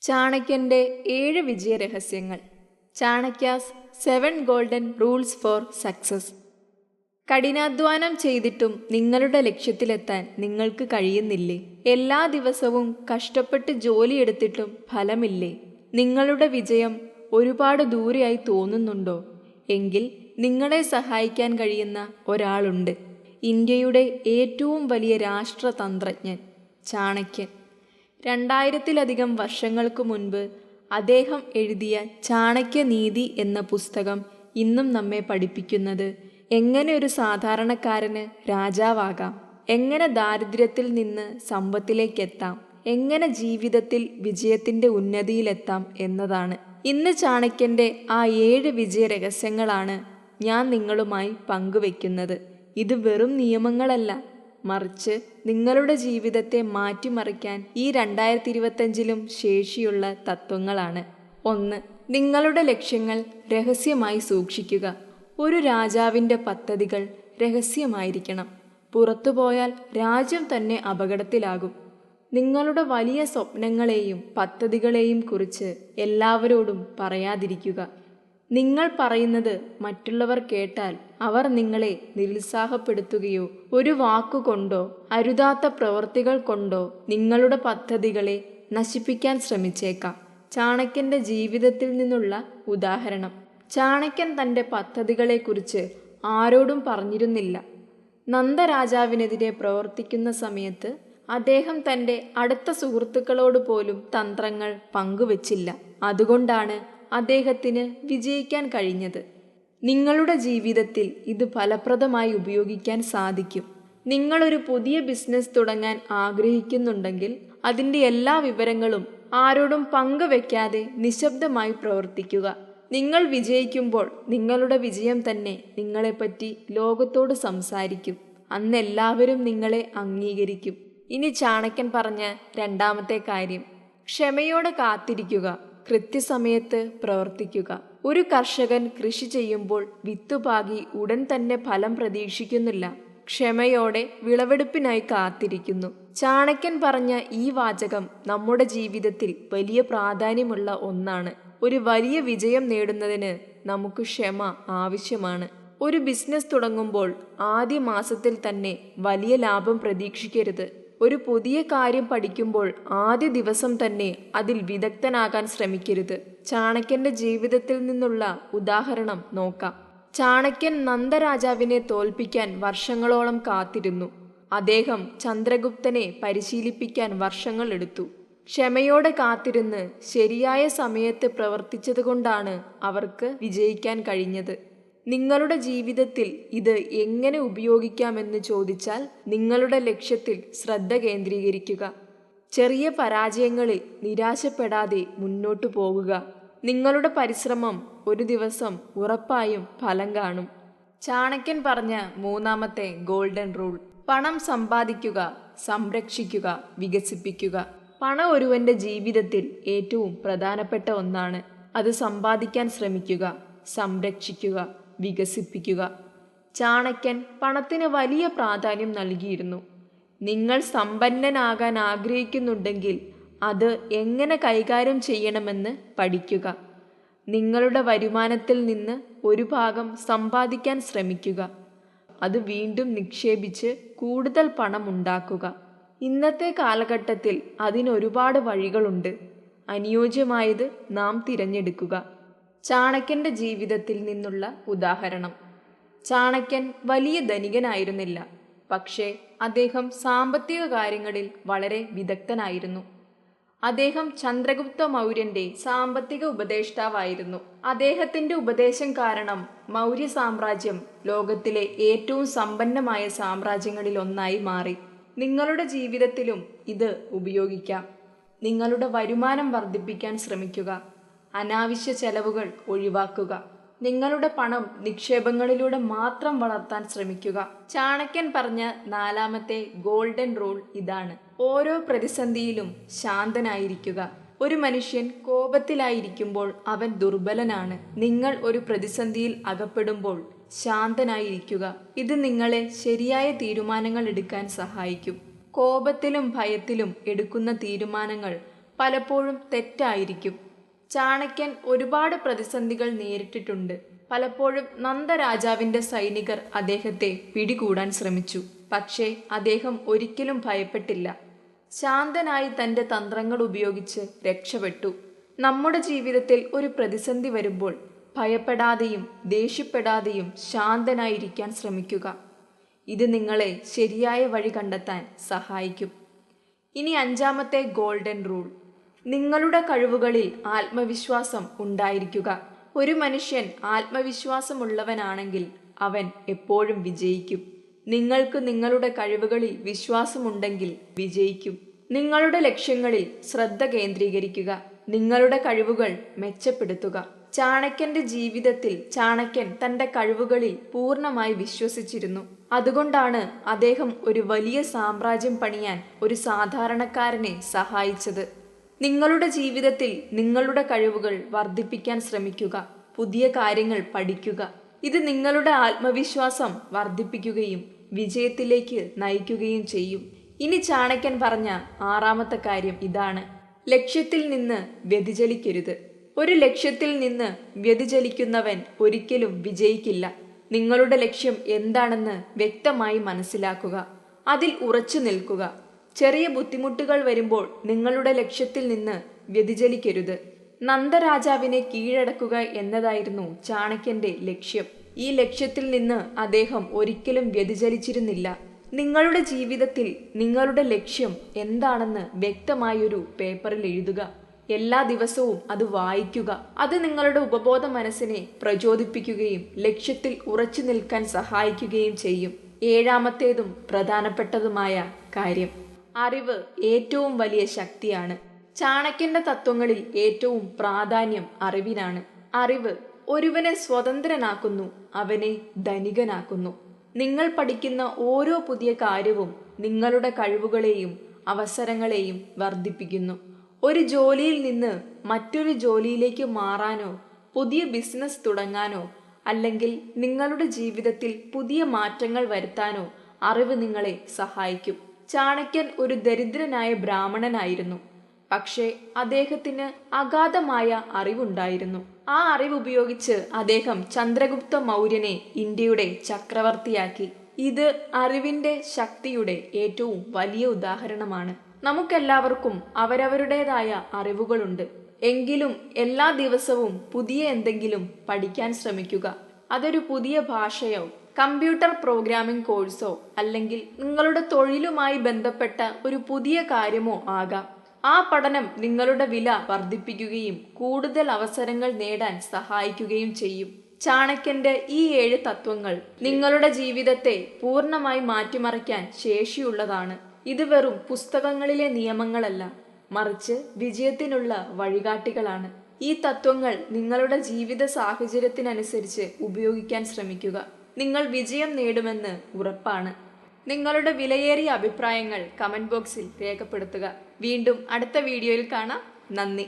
ചാണക്യന്റെ ഏഴ് വിജയരഹസ്യങ്ങൾ. Chanakya's seven golden rules for success കഠിനാധ്വാനം ചെയ്തിട്ടും നിങ്ങളുടെ ലക്ഷ്യത്തിലെത്താൻ നിങ്ങൾക്ക് കഴിയുന്നില്ലേ? എല്ലാ ദിവസവും കഷ്ടപ്പെട്ട് ജോലിയെടുത്തിട്ടും ഫലമില്ലേ? നിങ്ങളുടെ വിജയം ഒരുപാട് ദൂരെയായി തോന്നുന്നുണ്ടോ? എങ്കിൽ നിങ്ങളെ സഹായിക്കാൻ കഴിയുന്ന ഒരാളുണ്ട്. ഇന്ത്യയുടെ ഏറ്റവും വലിയ രാഷ്ട്രതന്ത്രജ്ഞൻ ചാണക്യൻ. രണ്ടായിരത്തിലധികം വർഷങ്ങൾക്കു മുൻപ് അദ്ദേഹം എഴുതിയ ചാണക്യനീതി എന്ന പുസ്തകം ഇന്നും നമ്മെ പഠിപ്പിക്കുന്നത്. എങ്ങനെ ഒരു സാധാരണക്കാരന് രാജാവാകാം? എങ്ങനെ ദാരിദ്ര്യത്തിൽ നിന്ന് സമ്പത്തിലേക്കെത്താം? എങ്ങനെ ജീവിതത്തിൽ വിജയത്തിന്റെ ഉന്നതിയിലെത്താം എന്നതാണ്. ഇന്ന് ചാണക്യന്റെ ആ ഏഴ് വിജയ രഹസ്യങ്ങളാണ് ഞാൻ നിങ്ങളുമായി പങ്കുവെക്കുന്നത്. ഇത് വെറും നിയമങ്ങളല്ല. മറിച്ച് നിങ്ങളുടെ ജീവിതത്തെ മാറ്റിമറിക്കാൻ ഈ രണ്ടായിരത്തി ഇരുപത്തഞ്ചിലും ശേഷിയുള്ള തത്വങ്ങളാണ്. ഒന്ന് നിങ്ങളുടെ ലക്ഷ്യങ്ങൾ രഹസ്യമായി സൂക്ഷിക്കുക. ഒരു രാജാവിന്റെ പദ്ധതികൾ രഹസ്യമായിരിക്കണം. പുറത്തുപോയാൽ രാജ്യം തന്നെ അപകടത്തിലാകും. നിങ്ങളുടെ വലിയ സ്വപ്നങ്ങളെയും പദ്ധതികളെയും കുറിച്ച് എല്ലാവരോടും പറയാതിരിക്കുക. നിങ്ങൾ പറയുന്നത് മറ്റുള്ളവർ കേട്ടാൽ അവർ നിങ്ങളെ നിരുത്സാഹപ്പെടുത്തുകയോ ഒരു വാക്കുകൊണ്ടോ അരുതാത്ത പ്രവൃത്തികൾ കൊണ്ടോ നിങ്ങളുടെ പദ്ധതികളെ നശിപ്പിക്കാൻ ശ്രമിച്ചേക്കാം. ചാണക്യന്റെ ജീവിതത്തിൽ നിന്നുള്ള ഉദാഹരണം. ചാണക്യൻ തന്റെ പദ്ധതികളെക്കുറിച്ച് ആരോടും പറഞ്ഞിരുന്നില്ല. നന്ദരാജാവിനെതിരെ പ്രവർത്തിക്കുന്ന സമയത്ത് അദ്ദേഹം തന്റെ അടുത്ത സുഹൃത്തുക്കളോട് പോലും തന്ത്രങ്ങൾ പങ്കുവച്ചില്ല. അതുകൊണ്ടാണ് അദ്ദേഹത്തിന് വിജയിക്കാൻ കഴിഞ്ഞത്. നിങ്ങളുടെ ജീവിതത്തിൽ ഇത് ഫലപ്രദമായി ഉപയോഗിക്കാൻ സാധിക്കും. നിങ്ങളൊരു പുതിയ ബിസിനസ് തുടങ്ങാൻ ആഗ്രഹിക്കുന്നുണ്ടെങ്കിൽ അതിന്റെ എല്ലാ വിവരങ്ങളും ആരോടും പങ്കുവെക്കാതെ നിശബ്ദമായി പ്രവർത്തിക്കുക. നിങ്ങൾ വിജയിക്കുമ്പോൾ നിങ്ങളുടെ വിജയം തന്നെ നിങ്ങളെപ്പറ്റി ലോകത്തോട് സംസാരിക്കും. അന്നെല്ലാവരും നിങ്ങളെ അംഗീകരിക്കും. ഇനി ചാണക്യൻ പറഞ്ഞ രണ്ടാമത്തെ കാര്യം. ക്ഷമയോടെ കാത്തിരിക്കുക. കൃത്യസമയത്ത് പ്രവർത്തിക്കുക. ഒരു കർഷകൻ കൃഷി ചെയ്യുമ്പോൾ വിത്തുപാകി ഉടൻ തന്നെ ഫലം പ്രതീക്ഷിക്കുന്നില്ല. ക്ഷമയോടെ വിളവെടുപ്പിനായി കാത്തിരിക്കുന്നു. ചാണക്യൻ പറഞ്ഞ ഈ വാചകം നമ്മുടെ ജീവിതത്തിൽ വലിയ പ്രാധാന്യമുള്ള ഒന്നാണ്. ഒരു വലിയ വിജയം നേടുന്നതിന് നമുക്ക് ക്ഷമ ആവശ്യമാണ്. ഒരു ബിസിനസ് തുടങ്ങുമ്പോൾ ആദ്യ മാസത്തിൽ തന്നെ വലിയ ലാഭം പ്രതീക്ഷിക്കരുത്. ഒരു പുതിയ കാര്യം പഠിക്കുമ്പോൾ ആദ്യ ദിവസം തന്നെ അതിൽ വിദഗ്ധനാകാൻ ശ്രമിക്കരുത്. ചാണക്യന്റെ ജീവിതത്തിൽ നിന്നുള്ള ഉദാഹരണം നോക്കാം. ചാണക്യൻ നന്ദരാജാവിനെ തോൽപ്പിക്കാൻ വർഷങ്ങളോളം കാത്തിരുന്നു. അദ്ദേഹം ചന്ദ്രഗുപ്തനെ പരിശീലിപ്പിക്കാൻ വർഷങ്ങൾ എടുത്തു. ക്ഷമയോടെ കാത്തിരുന്ന് ശരിയായ സമയത്ത് പ്രവർത്തിച്ചതുകൊണ്ടാണ് അവർക്ക് വിജയിക്കാൻ കഴിഞ്ഞത്. നിങ്ങളുടെ ജീവിതത്തിൽ ഇത് എങ്ങനെ ഉപയോഗിക്കാമെന്ന് ചോദിച്ചാൽ നിങ്ങളുടെ ലക്ഷ്യത്തിൽ ശ്രദ്ധ കേന്ദ്രീകരിക്കുക. ചെറിയ പരാജയങ്ങളിൽ നിരാശപ്പെടാതെ മുന്നോട്ടു പോകുക. നിങ്ങളുടെ പരിശ്രമം ഒരു ദിവസം ഉറപ്പായും ഫലം കാണും. ചാണക്യൻ പറഞ്ഞ മൂന്നാമത്തെ ഗോൾഡൻ റൂൾ. പണം സമ്പാദിക്കുക സംരക്ഷിക്കുക വികസിപ്പിക്കുക. പണം ഒരുവന്റെ ജീവിതത്തിൽ ഏറ്റവും പ്രധാനപ്പെട്ട ഒന്നാണ്. അത് സമ്പാദിക്കാൻ ശ്രമിക്കുക സംരക്ഷിക്കുക. വികസിപ്പിക്കുക. ചാണക്യൻ പണത്തിന് വലിയ പ്രാധാന്യം നൽകിയിരുന്നു. നിങ്ങൾ സമ്പന്നനാകാൻ ആഗ്രഹിക്കുന്നുണ്ടെങ്കിൽ അത് എങ്ങനെ കൈകാര്യം ചെയ്യണമെന്ന് പഠിക്കുക. നിങ്ങളുടെ വരുമാനത്തിൽ നിന്ന് ഒരു ഭാഗം സമ്പാദിക്കാൻ ശ്രമിക്കുക. അത് വീണ്ടും നിക്ഷേപിച്ച് കൂടുതൽ പണം ഉണ്ടാക്കുക. ഇന്നത്തെ കാലഘട്ടത്തിൽ അതിനൊരുപാട് വഴികളുണ്ട്. അനുയോജ്യമായത് നാം തിരഞ്ഞെടുക്കുക. ചാണക്യന്റെ ജീവിതത്തിൽ നിന്നുള്ള ഉദാഹരണം. ചാണക്യൻ വലിയ ധനികനായിരുന്നില്ല. പക്ഷേ അദ്ദേഹം സാമ്പത്തിക കാര്യങ്ങളിൽ വളരെ വിദഗ്ധനായിരുന്നു. അദ്ദേഹം ചന്ദ്രഗുപ്ത മൗര്യന്റെ സാമ്പത്തിക ഉപദേഷ്ടാവായിരുന്നു. അദ്ദേഹത്തിന്റെ ഉപദേശം കാരണം മൗര്യ സാമ്രാജ്യം ലോകത്തിലെ ഏറ്റവും സമ്പന്നമായ സാമ്രാജ്യങ്ങളിൽ ഒന്നായി മാറി. നിങ്ങളുടെ ജീവിതത്തിലും ഇത് ഉപയോഗിക്കാം. നിങ്ങളുടെ വരുമാനം വർദ്ധിപ്പിക്കാൻ ശ്രമിക്കുക. അനാവശ്യ ചെലവുകൾ ഒഴിവാക്കുക. നിങ്ങളുടെ പണം നിക്ഷേപങ്ങളിലൂടെ മാത്രം വളർത്താൻ ശ്രമിക്കുക. ചാണക്യൻ പറഞ്ഞ നാലാമത്തെ ഗോൾഡൻ റൂൾ ഇതാണ്. ഓരോ പ്രതിസന്ധിയിലും ശാന്തനായിരിക്കുക. ഒരു മനുഷ്യൻ കോപത്തിലായിരിക്കുമ്പോൾ അവൻ ദുർബലനാണ്. നിങ്ങൾ ഒരു പ്രതിസന്ധിയിൽ അകപ്പെടുമ്പോൾ ശാന്തനായിരിക്കുക. ഇത് നിങ്ങളെ ശരിയായ തീരുമാനങ്ങൾ എടുക്കാൻ സഹായിക്കും. കോപത്തിലും ഭയത്തിലും എടുക്കുന്ന തീരുമാനങ്ങൾ പലപ്പോഴും തെറ്റായിരിക്കും. ചാണക്യൻ ഒരുപാട് പ്രതിസന്ധികൾ നേരിട്ടിട്ടുണ്ട്. പലപ്പോഴും നന്ദരാജാവിന്റെ സൈനികർ അദ്ദേഹത്തെ പിടികൂടാൻ ശ്രമിച്ചു. പക്ഷേ അദ്ദേഹം ഒരിക്കലും ഭയപ്പെട്ടില്ല. ശാന്തനായി തന്റെ തന്ത്രങ്ങൾ ഉപയോഗിച്ച് രക്ഷപ്പെട്ടു. നമ്മുടെ ജീവിതത്തിൽ ഒരു പ്രതിസന്ധി വരുമ്പോൾ ഭയപ്പെടാതെയും ദേഷ്യപ്പെടാതെയും ശാന്തനായിരിക്കാൻ ശ്രമിക്കുക. ഇത് നിങ്ങളെ ശരിയായ വഴി കണ്ടെത്താൻ സഹായിക്കും. ഇനി അഞ്ചാമത്തെ ഗോൾഡൻ റൂൾ. നിങ്ങളുടെ കഴിവുകളിൽ ആത്മവിശ്വാസം ഉണ്ടായിരിക്കുക. ഒരു മനുഷ്യൻ ആത്മവിശ്വാസമുള്ളവനാണെങ്കിൽ അവൻ എപ്പോഴും വിജയിക്കും. നിങ്ങൾക്ക് നിങ്ങളുടെ കഴിവുകളിൽ വിശ്വാസമുണ്ടെങ്കിൽ വിജയിക്കും. നിങ്ങളുടെ ലക്ഷ്യങ്ങളിൽ ശ്രദ്ധ കേന്ദ്രീകരിക്കുക. നിങ്ങളുടെ കഴിവുകൾ മെച്ചപ്പെടുത്തുക. ചാണക്യന്റെ ജീവിതത്തിൽ ചാണക്യൻ തന്റെ കഴിവുകളിൽ പൂർണമായി വിശ്വസിച്ചിരുന്നു. അതുകൊണ്ടാണ് അദ്ദേഹം ഒരു വലിയ സാമ്രാജ്യം പണിയാൻ ഒരു സാധാരണക്കാരനെ സഹായിച്ചത്. നിങ്ങളുടെ ജീവിതത്തിൽ നിങ്ങളുടെ കഴിവുകൾ വർദ്ധിപ്പിക്കാൻ ശ്രമിക്കുക. പുതിയ കാര്യങ്ങൾ പഠിക്കുക. ഇത് നിങ്ങളുടെ ആത്മവിശ്വാസം വർദ്ധിപ്പിക്കുകയും വിജയത്തിലേക്ക് നയിക്കുകയും ചെയ്യും. ഇനി ചാണക്യൻ പറഞ്ഞ ആറാമത്തെ കാര്യം ഇതാണ്. ലക്ഷ്യത്തിൽ നിന്ന് വ്യതിചലിക്കരുത്. ഒരു ലക്ഷ്യത്തിൽ നിന്ന് വ്യതിചലിക്കുന്നവൻ ഒരിക്കലും വിജയിക്കില്ല. നിങ്ങളുടെ ലക്ഷ്യം എന്താണെന്ന് വ്യക്തമായി മനസ്സിലാക്കുക. അതിൽ ഉറച്ചു നിൽക്കുക. ചെറിയ ബുദ്ധിമുട്ടുകൾ വരുമ്പോൾ നിങ്ങളുടെ ലക്ഷ്യത്തിൽ നിന്ന് വ്യതിചലിക്കരുത്. നന്ദരാജാവിനെ കീഴടക്കുക എന്നതായിരുന്നു ചാണക്യന്റെ ലക്ഷ്യം. ഈ ലക്ഷ്യത്തിൽ നിന്ന് അദ്ദേഹം ഒരിക്കലും വ്യതിചലിച്ചിരുന്നില്ല. നിങ്ങളുടെ ജീവിതത്തിൽ നിങ്ങളുടെ ലക്ഷ്യം എന്താണെന്ന് വ്യക്തമായൊരു പേപ്പറിൽ എഴുതുക. എല്ലാ ദിവസവും അത് വായിക്കുക. അത് നിങ്ങളുടെ ഉപബോധ മനസ്സിനെ പ്രചോദിപ്പിക്കുകയും ലക്ഷ്യത്തിൽ ഉറച്ചു നിൽക്കാൻ സഹായിക്കുകയും ചെയ്യും. ഏഴാമത്തേതും പ്രധാനപ്പെട്ടതുമായ കാര്യം. അറിവ് ഏറ്റവും വലിയ ശക്തിയാണ്. ചാണക്യന്റെ തത്വങ്ങളിൽ ഏറ്റവും പ്രാധാന്യം അറിവിനാണ്. അറിവ് ഒരുവനെ സ്വതന്ത്രനാക്കുന്നു അവനെ ധനികനാക്കുന്നു. നിങ്ങൾ പഠിക്കുന്ന ഓരോ പുതിയ കാര്യവും നിങ്ങളുടെ കഴിവുകളെയും അവസരങ്ങളെയും വർദ്ധിപ്പിക്കുന്നു. ഒരു ജോലിയിൽ നിന്ന് മറ്റൊരു ജോലിയിലേക്ക് മാറാനോ പുതിയ ബിസിനസ് തുടങ്ങാനോ അല്ലെങ്കിൽ നിങ്ങളുടെ ജീവിതത്തിൽ പുതിയ മാറ്റങ്ങൾ വരുത്താനോ അറിവ് നിങ്ങളെ സഹായിക്കും. ചാണക്യൻ ഒരു ദരിദ്രനായ ബ്രാഹ്മണനായിരുന്നു. പക്ഷേ അദ്ദേഹത്തിന് അഗാധമായ അറിവുണ്ടായിരുന്നു. ആ അറിവുപയോഗിച്ച് അദ്ദേഹം ചന്ദ്രഗുപ്ത മൗര്യനെ ഇന്ത്യയുടെ ചക്രവർത്തിയാക്കി. ഇത് അറിവിന്റെ ശക്തിയുടെ ഏറ്റവും വലിയ ഉദാഹരണമാണ്. നമുക്കെല്ലാവർക്കും അവരവരുടേതായ അറിവുകളുണ്ട്. എങ്കിലും എല്ലാ ദിവസവും പുതിയ എന്തെങ്കിലും പഠിക്കാൻ ശ്രമിക്കുക. അതൊരു പുതിയ ഭാഷയോ കമ്പ്യൂട്ടർ പ്രോഗ്രാമിംഗ് കോഴ്സോ അല്ലെങ്കിൽ നിങ്ങളുടെ തൊഴിലുമായി ബന്ധപ്പെട്ട ഒരു പുതിയ കാര്യമോ ആകാം. ആ പഠനം നിങ്ങളുടെ വില വർദ്ധിപ്പിക്കുകയും കൂടുതൽ അവസരങ്ങൾ നേടാൻ സഹായിക്കുകയും ചെയ്യും. ചാണക്യന്റെ ഈ ഏഴ് തത്വങ്ങൾ നിങ്ങളുടെ ജീവിതത്തെ പൂർണമായി മാറ്റിമറിക്കാൻ ശേഷിയുള്ളതാണ്. ഇത് വെറും പുസ്തകങ്ങളിലെ നിയമങ്ങളല്ല മറിച്ച് വിജയത്തിനുള്ള വഴികാട്ടികളാണ്. ഈ തത്വങ്ങൾ നിങ്ങളുടെ ജീവിത സാഹചര്യത്തിനനുസരിച്ച് ഉപയോഗിക്കാൻ ശ്രമിക്കുക. നിങ്ങൾ വിജയം നേടുമെന്ന് ഉറപ്പാണ്. നിങ്ങളുടെ വിലയേറിയ അഭിപ്രായങ്ങൾ കമന്റ് ബോക്സിൽ രേഖപ്പെടുത്തുക. വീണ്ടും അടുത്ത വീഡിയോയിൽ കാണാം. നന്ദി.